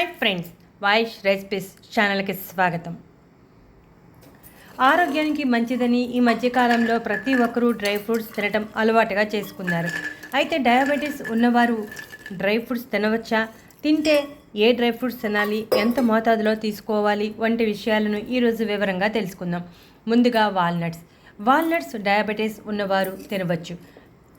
Hi friends వాయిష్ recipes ఛానల్కి స్వాగతం. ఆరోగ్యానికి మంచిదని ఈ మధ్యకాలంలో ప్రతి ఒక్కరూ డ్రై ఫ్రూట్స్ తినటం అలవాటుగా చేసుకున్నారు. అయితే డయాబెటీస్ ఉన్నవారు డ్రై ఫ్రూట్స్ తినవచ్చా? తింటే ఏ డ్రై ఫ్రూట్స్ తినాలి? ఎంత మోతాదులో తీసుకోవాలి? వంటి విషయాలను ఈరోజు వివరంగా తెలుసుకుందాం. ముందుగా వాల్నట్స్. వాల్నట్స్ డయాబెటీస్ ఉన్నవారు తినవచ్చు.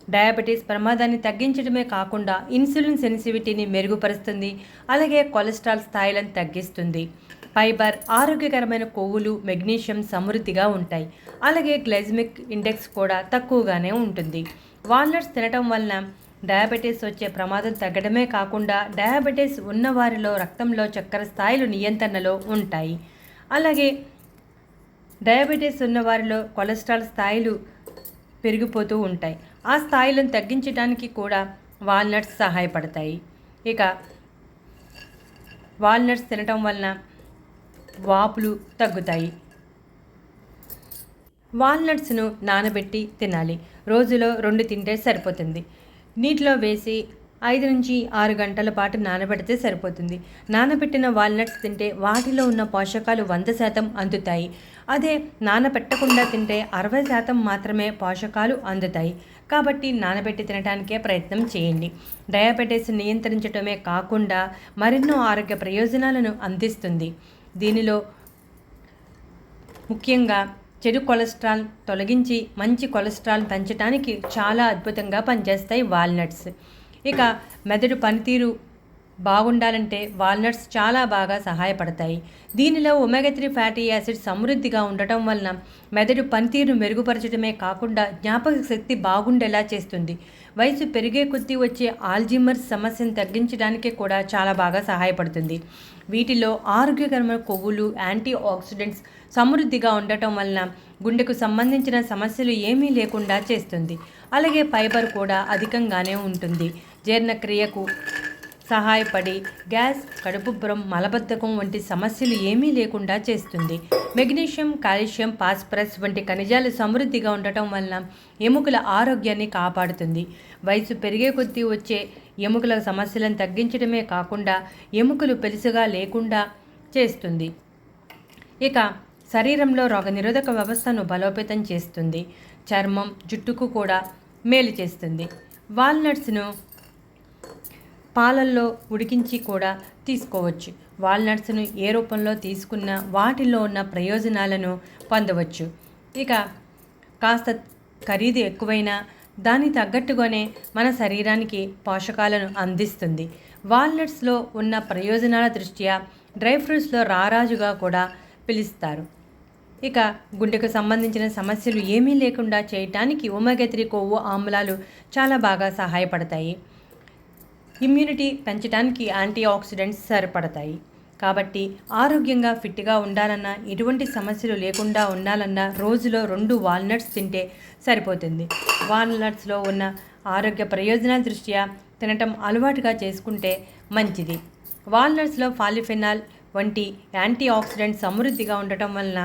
డయాబెటీస్ ప్రమాదాన్ని తగ్గించడమే కాకుండా ఇన్సులిన్ సెన్సిటివిటీని మెరుగుపరుస్తుంది. అలాగే కొలెస్ట్రాల్ స్థాయిలను తగ్గిస్తుంది. ఫైబర్ ఆరోగ్యకరమైన కొవ్వులు మెగ్నీషియం సమృద్ధిగా ఉంటాయి. అలాగే గ్లైజమిక్ ఇండెక్స్ కూడా తక్కువగానే ఉంటుంది. వాల్నట్స్ తినటం వలన డయాబెటీస్ వచ్చే ప్రమాదం తగ్గడమే కాకుండా డయాబెటీస్ ఉన్నవారిలో రక్తంలో చక్కెర స్థాయిలు నియంత్రణలో ఉంటాయి. అలాగే డయాబెటీస్ ఉన్నవారిలో కొలెస్ట్రాల్ స్థాయిలు పెరిగిపోతూ ఉంటాయి. ఆ స్థాయిలను తగ్గించడానికి కూడా వాల్నట్స్ సహాయపడతాయి. ఇక వాల్నట్స్ తినటం వలన వాపులు తగ్గుతాయి. వాల్నట్స్ను నానబెట్టి తినాలి. రోజులో రెండు తింటే సరిపోతుంది. నీటిలో వేసి ఐదు నుంచి ఆరు గంటల పాటు నానబెడితే సరిపోతుంది. నానబెట్టిన వాల్నట్స్ తింటే వాటిలో ఉన్న పోషకాలు వంద శాతం అందుతాయి. అదే నానబెట్టకుండా తింటే అరవై శాతం మాత్రమే పోషకాలు అందుతాయి. కాబట్టి నానబెట్టి తినడానికే ప్రయత్నం చేయండి. డయాబెటీస్ నియంత్రించడమే కాకుండా మరెన్నో ఆరోగ్య ప్రయోజనాలను అందిస్తుంది. దీనిలో ముఖ్యంగా చెడు కొలెస్ట్రాల్ తొలగించి మంచి కొలెస్ట్రాల్ పెంచడానికి చాలా అద్భుతంగా పనిచేస్తాయి వాల్నట్స్. ఇక మెదడు పనితీరు బాగుండాలంటే వాల్నట్స్ చాలా బాగా సహాయపడతాయి. దీనిలో ఒమేగా త్రీ ఫ్యాటీ యాసిడ్ సమృద్ధిగా ఉండటం వలన మెదడు పనితీరును మెరుగుపరచడమే కాకుండా జ్ఞాపక శక్తి బాగుండేలా చేస్తుంది. వయసు పెరిగే కొద్దీ వచ్చే ఆల్జీమర్స్ సమస్యను తగ్గించడానికి కూడా చాలా బాగా సహాయపడుతుంది. వీటిలో ఆరోగ్యకరమైన కొవ్వులు యాంటీ ఆక్సిడెంట్స్ సమృద్ధిగా ఉండటం వలన గుండెకు సంబంధించిన సమస్యలు ఏమీ లేకుండా చేస్తుంది. అలాగే ఫైబర్ కూడా అధికంగానే ఉంటుంది. జీర్ణక్రియకు సహాయపడి గ్యాస్ కడుపుబ్బరం మలబద్ధకం వంటి సమస్యలు ఏమీ లేకుండా చేస్తుంది. మెగ్నీషియం కాల్షియం పాస్పరస్ వంటి ఖనిజాలు సమృద్ధిగా ఉండటం వలన ఎముకల ఆరోగ్యాన్ని కాపాడుతుంది. వయసు పెరిగే కొద్దీ వచ్చే ఎముకల సమస్యలను తగ్గించడమే కాకుండా ఎముకలు పెలుసుగా లేకుండా చేస్తుంది. ఇక శరీరంలో రోగనిరోధక వ్యవస్థను బలోపేతం చేస్తుంది. చర్మం జుట్టుకు కూడా మేలు చేస్తుంది. వాల్నట్స్ను పాలల్లో ఉడికించి కూడా తీసుకోవచ్చు. వాల్నట్స్ను ఏ రూపంలో తీసుకున్నా వాటిలో ఉన్న ప్రయోజనాలను పొందవచ్చు. ఇక కాస్త ఖరీదు ఎక్కువైనా దాని తగ్గట్టుగానే మన శరీరానికి పోషకాలను అందిస్తుంది. వాల్నట్స్లో ఉన్న ప్రయోజనాల దృష్ట్యా డ్రై ఫ్రూట్స్లో రారాజుగా కూడా పిలుస్తారు. ఇక గుండెకు సంబంధించిన సమస్యలు ఏమీ లేకుండా చేయటానికి ఒమెగా త్రీ కొవ్వు ఆమ్లాలు చాలా బాగా సహాయపడతాయి. ఇమ్యూనిటీ పెంచడానికి యాంటీ ఆక్సిడెంట్స్ సరిపడతాయి. కాబట్టి ఆరోగ్యంగా ఫిట్గా ఉండాలన్నా ఎటువంటి సమస్యలు లేకుండా ఉండాలన్నా రోజులో రెండు వాల్నట్స్ తింటే సరిపోతుంది. వాల్నట్స్లో ఉన్న ఆరోగ్య ప్రయోజనాల దృష్ట్యా తినటం అలవాటుగా చేసుకుంటే మంచిది. వాల్నట్స్లో ఫాలిఫెనాల్ వంటి యాంటీ ఆక్సిడెంట్ సమృద్ధిగా ఉండటం వలన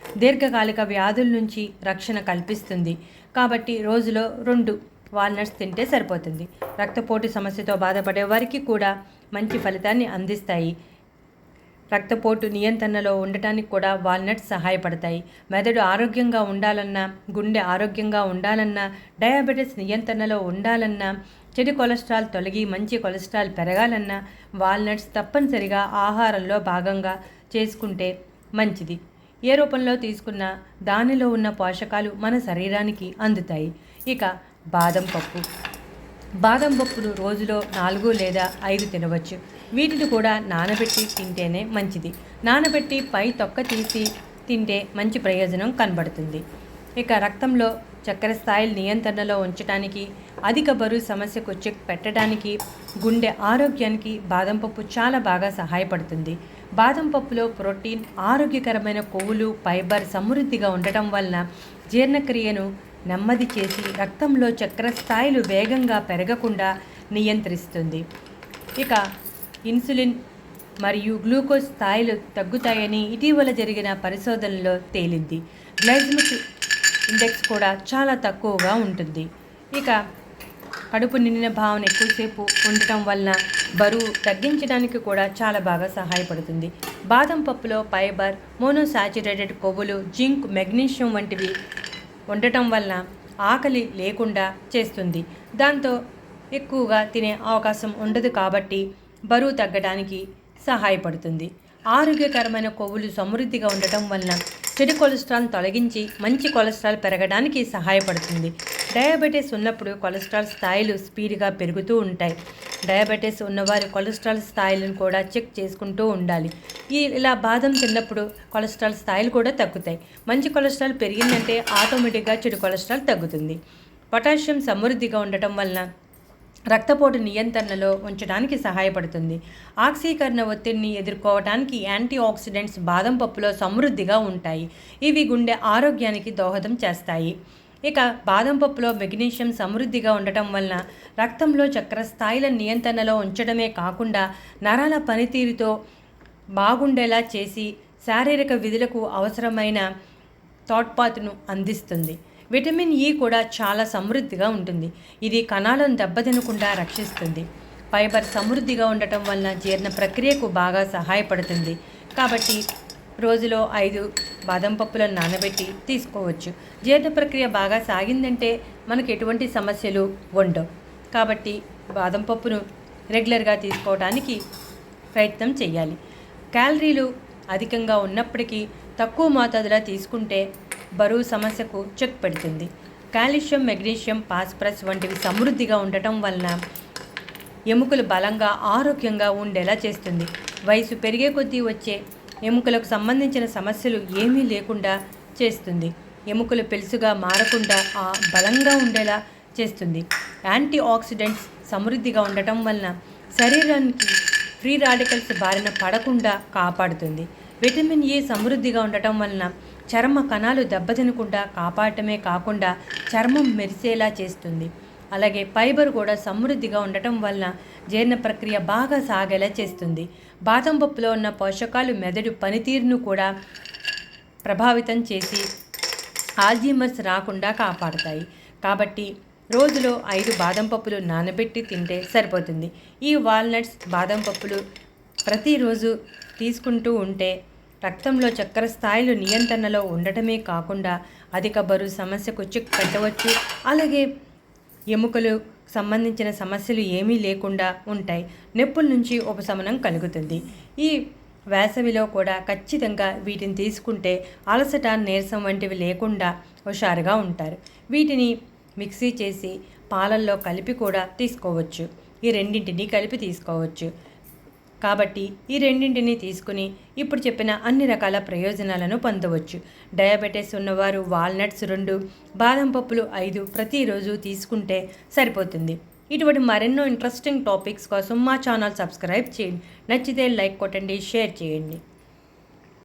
దీర్ఘకాలిక వ్యాధుల నుంచి రక్షణ కల్పిస్తుంది. కాబట్టి రోజులో రెండు వాల్నట్స్ తింటే సరిపోతుంది. రక్తపోటు సమస్యతో బాధపడే వారికి కూడా మంచి ఫలితాన్ని అందిస్తాయి. రక్తపోటు నియంత్రణలో ఉండటానికి కూడా వాల్నట్స్ సహాయపడతాయి. మెదడు ఆరోగ్యంగా ఉండాలన్నా గుండె ఆరోగ్యంగా ఉండాలన్నా డయాబెటీస్ నియంత్రణలో ఉండాలన్నా చెడు కొలెస్ట్రాల్ తొలగి మంచి కొలెస్ట్రాల్ పెరగాలన్నా వాల్నట్స్ తప్పనిసరిగా ఆహారంలో భాగంగా చేసుకుంటే మంచిది. ఏ రూపంలో తీసుకున్నా దానిలో ఉన్న పోషకాలు మన శరీరానికి అందుతాయి. ఇక బాదం పప్పు. బాదం పప్పును రోజులో నాలుగు లేదా ఐదు తినవచ్చు. వీటిని కూడా నానబెట్టి తింటేనే మంచిది. నానబెట్టి పై తొక్క తీసి తింటే మంచి ప్రయోజనం కనబడుతుంది. ఇక రక్తంలో చక్కెర స్థాయిలు నియంత్రణలో ఉంచడానికి అధిక బరువు సమస్యకు చెక్ పెట్టడానికి గుండె ఆరోగ్యానికి బాదం పప్పు చాలా బాగా సహాయపడుతుంది. బాదం పప్పులో ప్రోటీన్ ఆరోగ్యకరమైన కొవ్వులు ఫైబర్ సమృద్ధిగా ఉండటం వలన జీర్ణక్రియను నెమ్మది చేసి రక్తంలో చక్కెర స్థాయిలు వేగంగా పెరగకుండా నియంత్రిస్తుంది. ఇక ఇన్సులిన్ మరియు గ్లూకోజ్ స్థాయిలు తగ్గుతాయని ఇటీవల జరిగిన పరిశోధనలో తేలింది. గ్లైజ్మిక్ ఇండెక్స్ కూడా చాలా తక్కువగా ఉంటుంది. ఇక కడుపు నిండిన భావన ఎక్కువసేపు ఉండటం వలన బరువు తగ్గించడానికి కూడా చాలా బాగా సహాయపడుతుంది. బాదం పప్పులో ఫైబర్ మోనోసాచురేటెడ్ కొవ్వులు జింక్ మెగ్నీషియం వంటివి ఉండటం వలన ఆకలి లేకుండా చేస్తుంది. దాంతో ఎక్కువగా తినే అవకాశం ఉండదు కాబట్టి బరువు తగ్గడానికి సహాయపడుతుంది. ఆరోగ్యకరమైన కొవ్వులు సమృద్ధిగా ఉండటం వలన చెడు కొలెస్ట్రాల్ తొలగించి మంచి కొలెస్ట్రాల్ పెరగడానికి సహాయపడుతుంది. డయాబెటీస్ ఉన్నప్పుడు కొలెస్ట్రాల్ స్థాయిలు స్పీడ్గా పెరుగుతూ ఉంటాయి. డయాబెటీస్ ఉన్నవారు కొలెస్ట్రాల్ స్థాయిలను కూడా చెక్ చేసుకుంటూ ఉండాలి. ఈ ఇలా బాదం తిన్నప్పుడు కొలెస్ట్రాల్ స్థాయిలు కూడా తగ్గుతాయి. మంచి కొలెస్ట్రాల్ పెరిగిందంటే ఆటోమేటిక్గా చెడు కొలెస్ట్రాల్ తగ్గుతుంది. పొటాషియం సమృద్ధిగా ఉండటం వలన రక్తపోటు నియంత్రణలో ఉంచడానికి సహాయపడుతుంది. ఆక్సీకరణ ఒత్తిడిని ఎదుర్కోవడానికి యాంటీ ఆక్సిడెంట్స్ బాదం పప్పులో సమృద్ధిగా ఉంటాయి. ఇవి గుండె ఆరోగ్యానికి దోహదం చేస్తాయి. ఇక బాదం పప్పులో మెగ్నీషియం సమృద్ధిగా ఉండటం వలన రక్తంలో చక్కెర స్థాయిల నియంత్రణలో ఉంచడమే కాకుండా నరాల పనితీరుతో బాగుండేలా చేసి శారీరక విధులకు అవసరమైన తోడ్పాటును అందిస్తుంది. విటమిన్ ఈ కూడా చాలా సమృద్ధిగా ఉంటుంది. ఇది కణాలను దెబ్బతినకుండా రక్షిస్తుంది. ఫైబర్ సమృద్ధిగా ఉండటం వలన జీర్ణ ప్రక్రియకు బాగా సహాయపడుతుంది. కాబట్టి రోజులో ఐదు బాదం పప్పులను నానబెట్టి తీసుకోవచ్చు. జీర్ణ ప్రక్రియ బాగా సాగిందంటే మనకు ఎటువంటి సమస్యలు ఉండవు. కాబట్టి బాదం పప్పును రెగ్యులర్గా తీసుకోవడానికి ప్రయత్నం చేయాలి. క్యాలరీలు అధికంగా ఉన్నప్పటికీ తక్కువ మోతాదులో తీసుకుంటే బరువు సమస్యకు చెక్ పెడుతుంది. కాల్షియం మెగ్నీషియం పాస్ప్రస్ వంటివి సమృద్ధిగా ఉండటం వలన ఎముకలు బలంగా ఆరోగ్యంగా ఉండేలా చేస్తుంది. వయసు పెరిగే కొద్దీ వచ్చే ఎముకలకు సంబంధించిన సమస్యలు ఏమీ లేకుండా చేస్తుంది. ఎముకలు పెలుసుగా మారకుండా ఆ బలంగా ఉండేలా చేస్తుంది. యాంటీ ఆక్సిడెంట్స్ సమృద్ధిగా ఉండటం వలన శరీరానికి ఫ్రీ రాడికల్స్ బారిన పడకుండా కాపాడుతుంది. విటమిన్ ఏ సమృద్ధిగా ఉండటం వలన చర్మ కణాలు దెబ్బతినకుండా కాపాడటమే కాకుండా చర్మం మెరిసేలా చేస్తుంది. అలాగే ఫైబర్ కూడా సమృద్ధిగా ఉండటం వలన జీర్ణ ప్రక్రియ బాగా సాగేలా చేస్తుంది. బాదం పప్పులో ఉన్న పోషకాలు మెదడు పనితీరును కూడా ప్రభావితం చేసి ఆల్జీమర్స్ రాకుండా కాపాడతాయి. కాబట్టి రోజులో ఐదు బాదం పప్పులు నానబెట్టి తింటే సరిపోతుంది. ఈ వాల్నట్స్ బాదం పప్పులు ప్రతిరోజు తీసుకుంటూ ఉంటే రక్తంలో చక్కెర స్థాయిలు నియంత్రణలో ఉండటమే కాకుండా అధిక బరువు సమస్యకు చెక్ పెట్టవచ్చు. అలాగే ఎముకలు సంబంధించిన సమస్యలు ఏమీ లేకుండా ఉంటాయి. నొప్పుల నుంచి ఉపశమనం కలుగుతుంది. ఈ వేసవిలో కూడా ఖచ్చితంగా వీటిని తీసుకుంటే అలసట నీరసం వంటివి లేకుండా హుషారుగా ఉంటారు. వీటిని మిక్సీ చేసి పాలల్లో కలిపి కూడా తీసుకోవచ్చు. ఈ రెండింటిని కలిపి తీసుకోవచ్చు. కాబట్టి ఈ రెండింటిని తీసుకుని ఇప్పుడు చెప్పిన అన్ని రకాల ప్రయోజనాలను పొందవచ్చు. డయాబెటీస్ ఉన్నవారు వాల్నట్స్ రెండు బాదం పప్పులు ఐదు ప్రతిరోజు తీసుకుంటే సరిపోతుంది. ఇటువంటి మరెన్నో ఇంట్రెస్టింగ్ టాపిక్స్ కోసం మా ఛానల్ సబ్స్క్రైబ్ చేయండి. నచ్చితే లైక్ కొట్టండి షేర్ చేయండి.